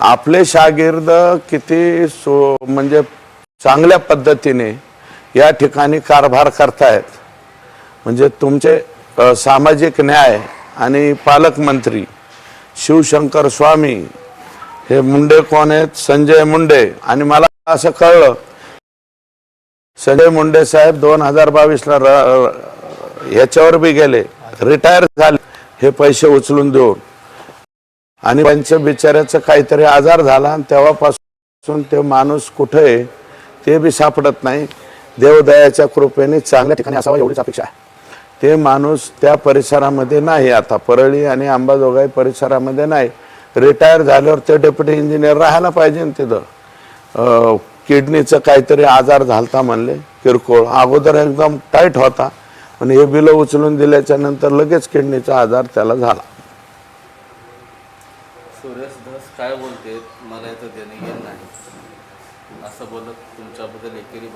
आपले शागिर्द किती सो म्हणजे चांगल्या पद्धतीने या ठिकाणी कारभार करतायत. म्हणजे तुमचे सामाजिक न्याय आणि पालकमंत्री शिवशंकर स्वामी हे मुंडे कोण आहेत? संजय मुंडे. आणि मला असं कळलं संजय मुंडे साहेब दोन हजार बावीसला ह्याच्यावर बी गेले रिटायर झाले हे पैसे उचलून देऊन. आणि त्यांच्या बिचाऱ्याचं काहीतरी आजार झाला आणि तेव्हापासून ते माणूस कुठे आहे ते बी सापडत नाही. देवदयाच्या कृपेने चांगल्या ठिकाणी असावा एवढीच अपेक्षा आहे. ते माणूस त्या परिसरामध्ये नाही आता. परळी आणि अंबाजोगाई परिसरामध्ये नाही. रिटायर झाल्यावर ते डेप्युटी इंजिनियर राहायला पाहिजे तिथं. किडनीचं काहीतरी आजार झालता म्हणले. किरकोळ. अगोदर एकदम टाईट होता. पण हे बिलं उचलून दिल्याच्या नंतर लगेच किडनीचा आजार त्याला झाला. सुरेश धस काय बोलते मला याचं देणं घेणं नाही. असं बोलत तुमच्याबद्दल एकेरी